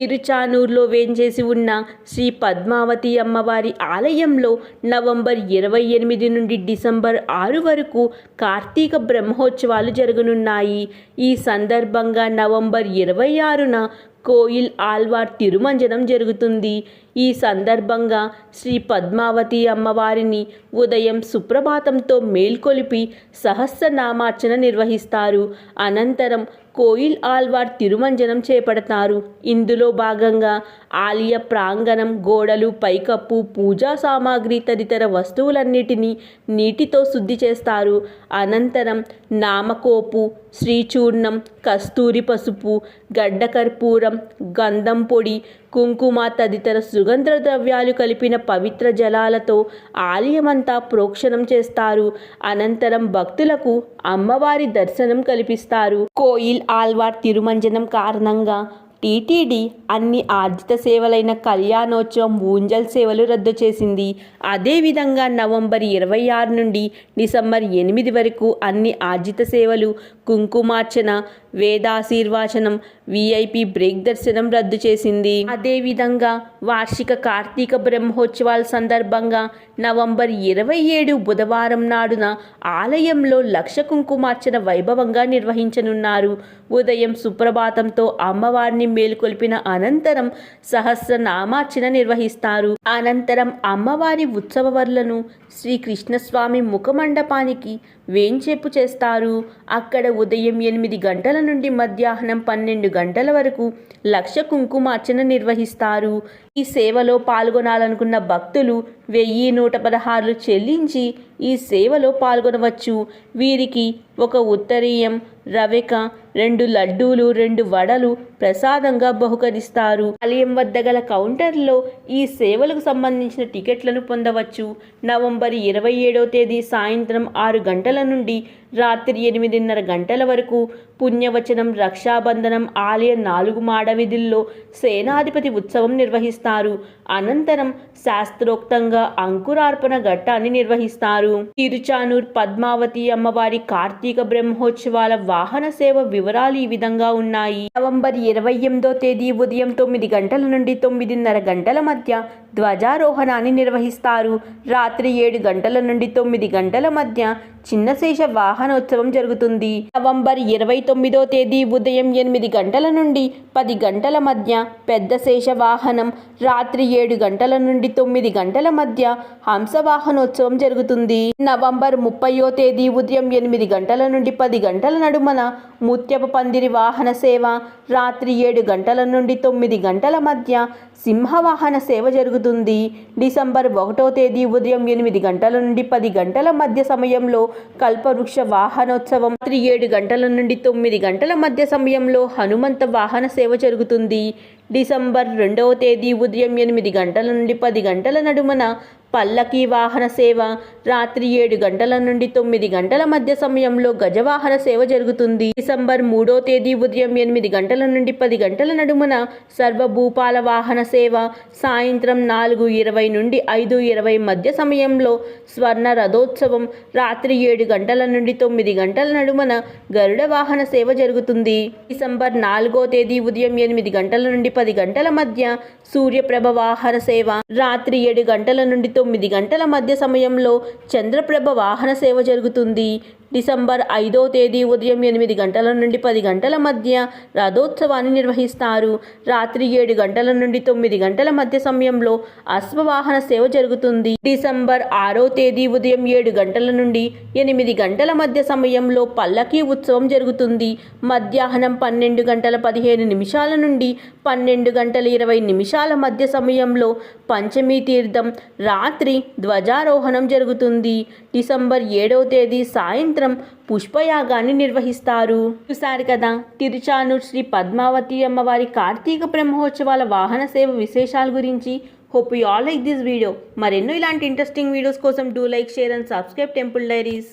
తిరుచానూరులో వేంచేసి ఉన్న శ్రీ పద్మావతి అమ్మవారి ఆలయంలో నవంబర్ ఇరవై ఎనిమిది నుండి డిసెంబర్ ఆరు వరకు కార్తీక బ్రహ్మోత్సవాలు జరగనున్నాయి. ఈ సందర్భంగా నవంబర్ ఇరవై ఆరున కోయిల్ ఆల్వార్ తిరుమంజనం జరుగుతుంది. ఈ సందర్భంగా శ్రీ పద్మావతి అమ్మవారిని ఉదయం సుప్రభాతంతో మేల్కొలిపి సహస్రనామార్చన నిర్వహిస్తారు. అనంతరం కోయిల్ ఆల్వార్ తిరుమంజనం చేపడతారు. ఇందులో భాగంగా ఆలయ ప్రాంగణం గోడలు పైకప్పు పూజా సామాగ్రి తదితర వస్తువులన్నిటినీ నీటితో శుద్ధి చేస్తారు. అనంతరం నామకోపు శ్రీచూర్ణం కస్తూరి పసుపు గడ్డ కర్పూరం గంధం పొడి కుంకుమ తదితర సుగంధ ద్రవ్యాలు కలిపిన పవిత్ర జలాలతో ఆలయమంతా ప్రోక్షణం చేస్తారు. అనంతరం భక్తులకు అమ్మవారి దర్శనం కల్పిస్తారు. కోయిల్ ఆల్వార్ తిరుమంజనం కారణంగా టీటీడీ అన్ని ఆర్జిత సేవలైన కళ్యాణోత్సవం ఊంజల్ సేవలు రద్దు చేసింది. అదేవిధంగా నవంబర్ ఇరవై ఆరు నుండి డిసెంబర్ ఎనిమిది వరకు అన్ని ఆర్జిత సేవలు కుంకుమార్చన వేదాశీర్వాచనం వీఐపీ బ్రేక్ దర్శనం రద్దు చేసింది. అదేవిధంగా వార్షిక కార్తీక బ్రహ్మోత్సవాల సందర్భంగా నవంబర్ ఇరవై ఏడు బుధవారం నాడున ఆలయంలో లక్ష కుంకుమార్చన వైభవంగా నిర్వహించనున్నారు. ఉదయం సుప్రభాతంతో అమ్మవారిని మేలుకొల్పిన అనంతరం సహస్రనామార్చన నిర్వహిస్తారు. అనంతరం అమ్మవారి ఉత్సవవర్లను శ్రీకృష్ణస్వామి ముఖమండపానికి వేంచేపు చేస్తారు. అక్కడ ఉదయం ఎనిమిది గంటల నుండి మధ్యాహ్నం పన్నెండు గంటల వరకు లక్ష కుంకుమార్చన నిర్వహిస్తారు. ఈ సేవలో పాల్గొనాలనుకున్న భక్తులు వెయ్యి నూట పదహారులు చెల్లించి ఈ సేవలో పాల్గొనవచ్చు. వీరికి ఒక ఉత్తరీయం రవిక రెండు లడ్డూలు రెండు వడలు ప్రసాదంగా బహుకరిస్తారు. ఆలయం వద్ద గల కౌంటర్లో ఈ సేవలకు సంబంధించిన టికెట్లను పొందవచ్చు. నవంబర్ ఇరవై ఏడవ తేదీ సాయంత్రం ఆరు గంటల నుండి రాత్రి ఎనిమిదిన్నర గంటల వరకు పుణ్యవచనం రక్షాబంధనం ఆలయ నాలుగు మాడవిధుల్లో సేనాధిపతి ఉత్సవం నిర్వహిస్తారు. అనంతరం శాస్త్రోక్తంగా అంకురార్పణ ఘట్టాన్ని నిర్వహిస్తారు. తిరుచానూర్ పద్మావతి అమ్మవారి కార్తీక బ్రహ్మోత్సవాల వాహన సేవ వివరాలు ఈ విధంగా ఉన్నాయి. నవంబర్ ఇరవై ఎనిమిదో తేదీ ఉదయం తొమ్మిది గంటల నుండి తొమ్మిదిన్నర గంటల మధ్య ధ్వజారోహణాన్ని నిర్వహిస్తారు. రాత్రి ఏడు గంటల నుండి తొమ్మిది గంటల మధ్య చిన్నశేష వాహనోత్సవం జరుగుతుంది. నవంబర్ ఇరవై తొమ్మిదో తేదీ ఉదయం ఎనిమిది గంటల నుండి పది గంటల మధ్య పెద్ద శేష వాహనం రాత్రి ఏడు గంటల నుండి తొమ్మిది గంటల మధ్య హంస వాహనోత్సవం జరుగుతుంది. నవంబర్ ముప్పయో తేదీ ఉదయం ఎనిమిది గంటల నుండి పది గంటల నడుమన ముత్యపు పందిరి వాహన సేవ రాత్రి ఏడు గంటల నుండి తొమ్మిది గంటల మధ్య సింహవాహన సేవ జరుగుతుంది. డిసెంబర్ ఒకటో తేదీ ఉదయం ఎనిమిది గంటల నుండి పది గంటల మధ్య సమయంలో కల్పవృక్ష వాహనోత్సవం రాత్రి ఏడు గంటల నుండి తొమ్మిది గంటల మధ్య సమయంలో హనుమంత వాహన సేవ జరుగుతుంది. డిసెంబర్ రెండవ తేదీ ఉదయం ఎనిమిది గంటల నుండి పది గంటల నడుమన పల్లకీ వాహన సేవ. రాత్రి ఏడు గంటల నుండి తొమ్మిది గంటల మధ్య సమయంలో గజవాహన సేవ జరుగుతుంది. డిసెంబర్ మూడో తేదీ ఉదయం ఎనిమిది గంటల నుండి పది గంటల నడుమున సర్వభూపాల వాహన సేవ. సాయంత్రం నాలుగు ఇరవై నుండి ఐదు ఇరవై మధ్య సమయంలో స్వర్ణ రథోత్సవం. రాత్రి ఏడు గంటల నుండి తొమ్మిది గంటల నడుమన గరుడ వాహన సేవ జరుగుతుంది. డిసెంబర్ నాలుగో తేదీ ఉదయం ఎనిమిది గంటల నుండి పది గంటల మధ్య. సూర్యప్రభ వాహన సేవ. రాత్రి ఏడు గంటల నుండి తొమ్మిది గంటల మధ్య సమయంలో చంద్రప్రభ వాహన సేవ జరుగుతుంది. డిసెంబర్ ఐదో తేదీ ఉదయం ఎనిమిది గంటల నుండి పది గంటల మధ్య రథోత్సవాన్ని నిర్వహిస్తారు. రాత్రి ఏడు గంటల నుండి తొమ్మిది గంటల మధ్య సమయంలో అశ్వవాహన సేవ జరుగుతుంది. డిసెంబర్ ఆరో తేదీ ఉదయం ఏడు గంటల నుండి ఎనిమిది గంటల మధ్య సమయంలో పల్లకీ ఉత్సవం జరుగుతుంది. మధ్యాహ్నం పన్నెండు గంటల పదిహేను నిమిషాల నుండి పన్నెండు గంటల ఇరవై నిమిషాల మధ్య సమయంలో పంచమీ తీర్థం రాత్రి ధ్వజారోహణం జరుగుతుంది. డిసెంబర్ ఏడవ తేదీ సాయంత్రం పుష్పయాగాన్ని నిర్వహిస్తారు. చూసారు కదా తిరుచానూర్ శ్రీ పద్మావతి అమ్మవారి కార్తీక బ్రహ్మోత్సవాల వాహన సేవ విశేషాల గురించి hope you all like this video. మరెన్నో ఇలాంటి ఇంట్రెస్టింగ్ వీడియోస్ కోసం do like share and subscribe temple diaries